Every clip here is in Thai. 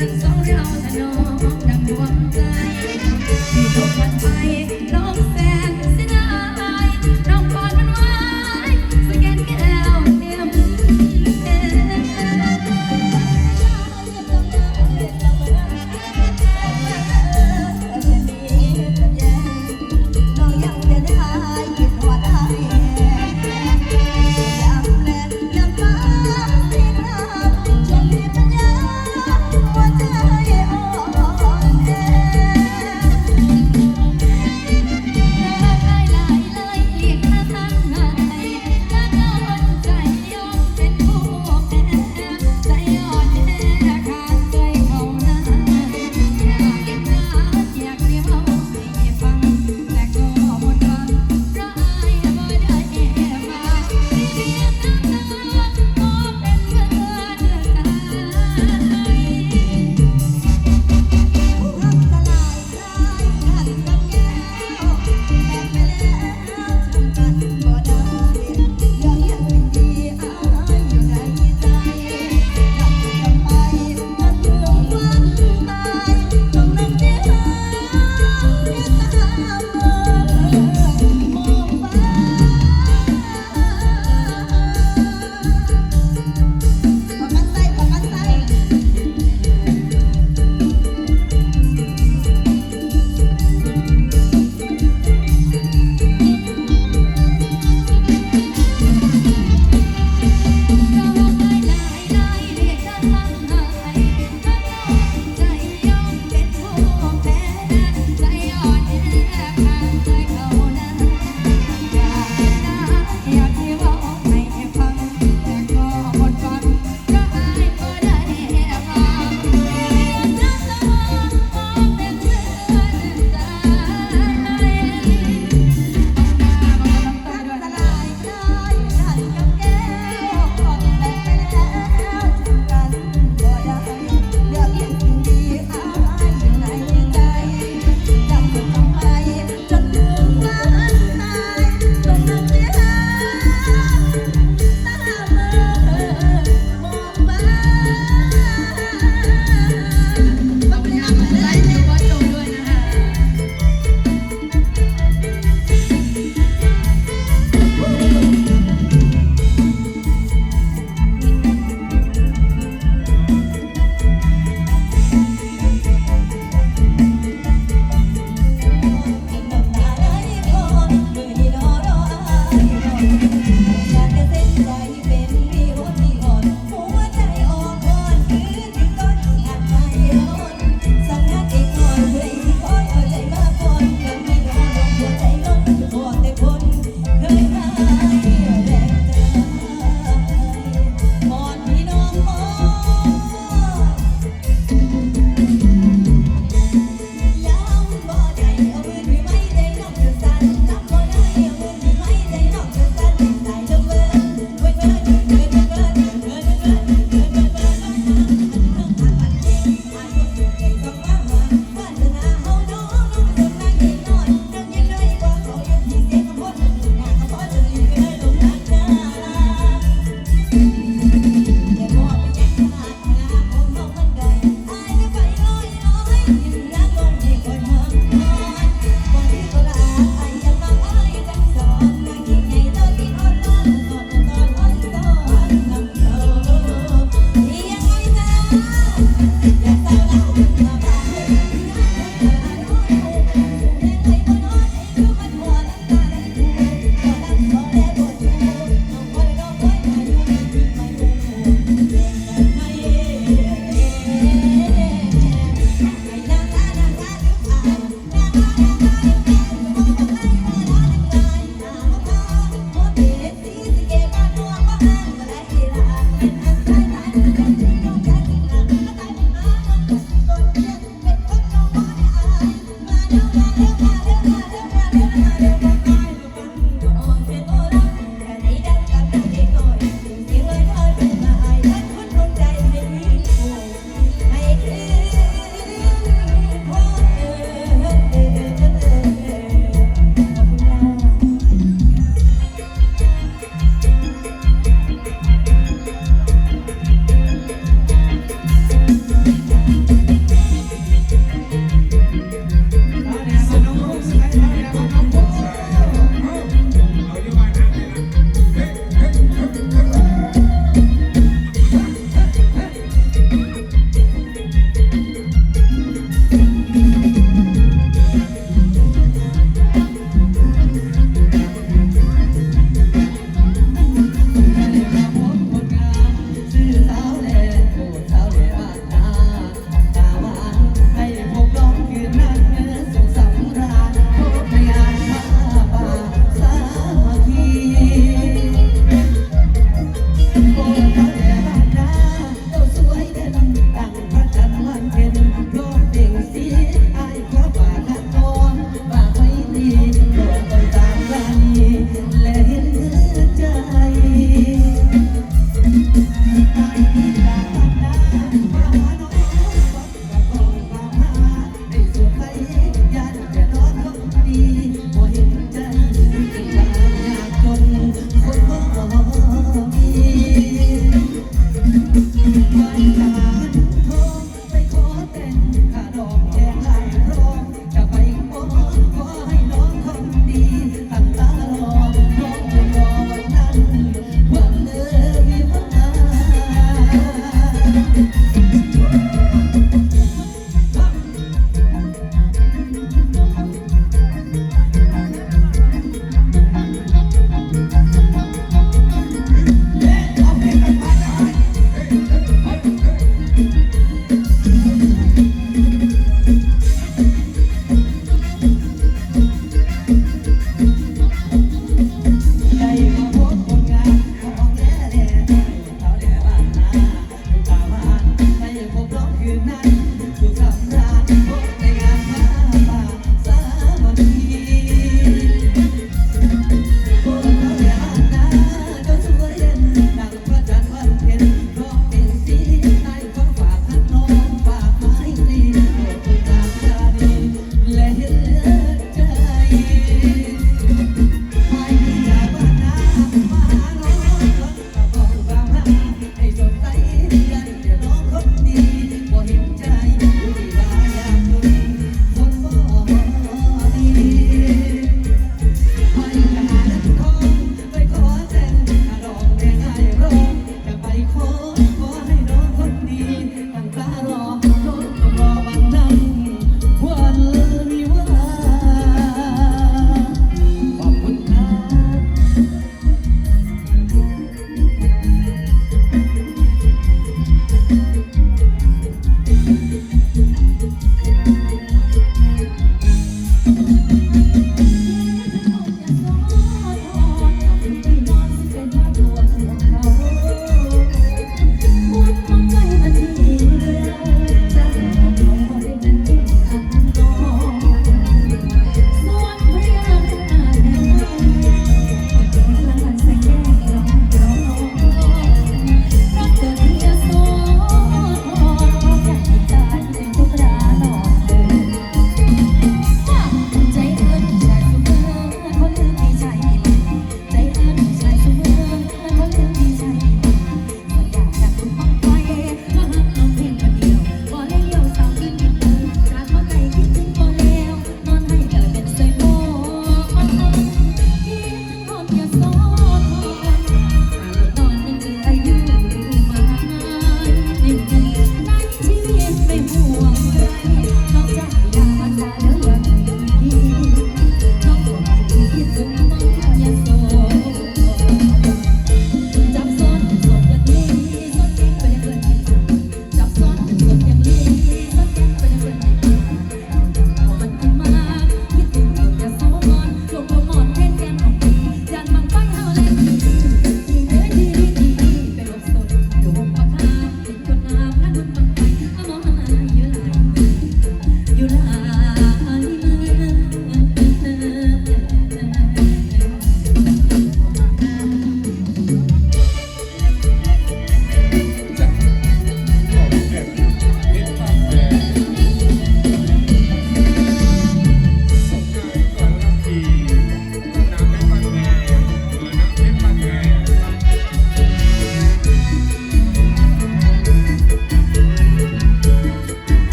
있는 썰이 나오자면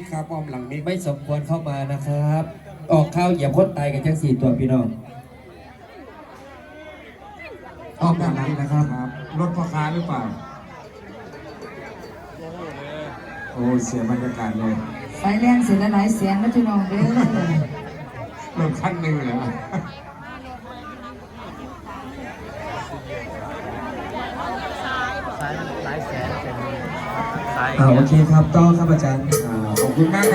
กครับออมหลังมิกไม่สมควรเข้ามานะครับ ออกเข้าอย่าพดนตายกันจังสี่ตัวพี่น้องออกหลังมิกนะครับรถพ่อค้าหรือเปล่า โอ้เสียบรรยากาศเลยไฟแรงเสียงหลายเสียงนะพี่น้องเด้อรถขั้นหนึ่งเหรอสายหายแสเป็นสายโอเคครับต้องครับอาจารย์ good man,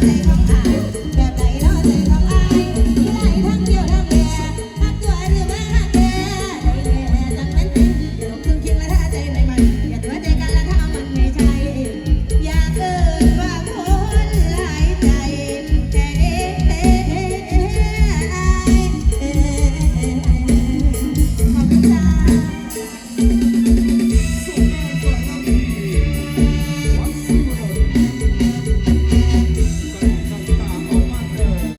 Thank you.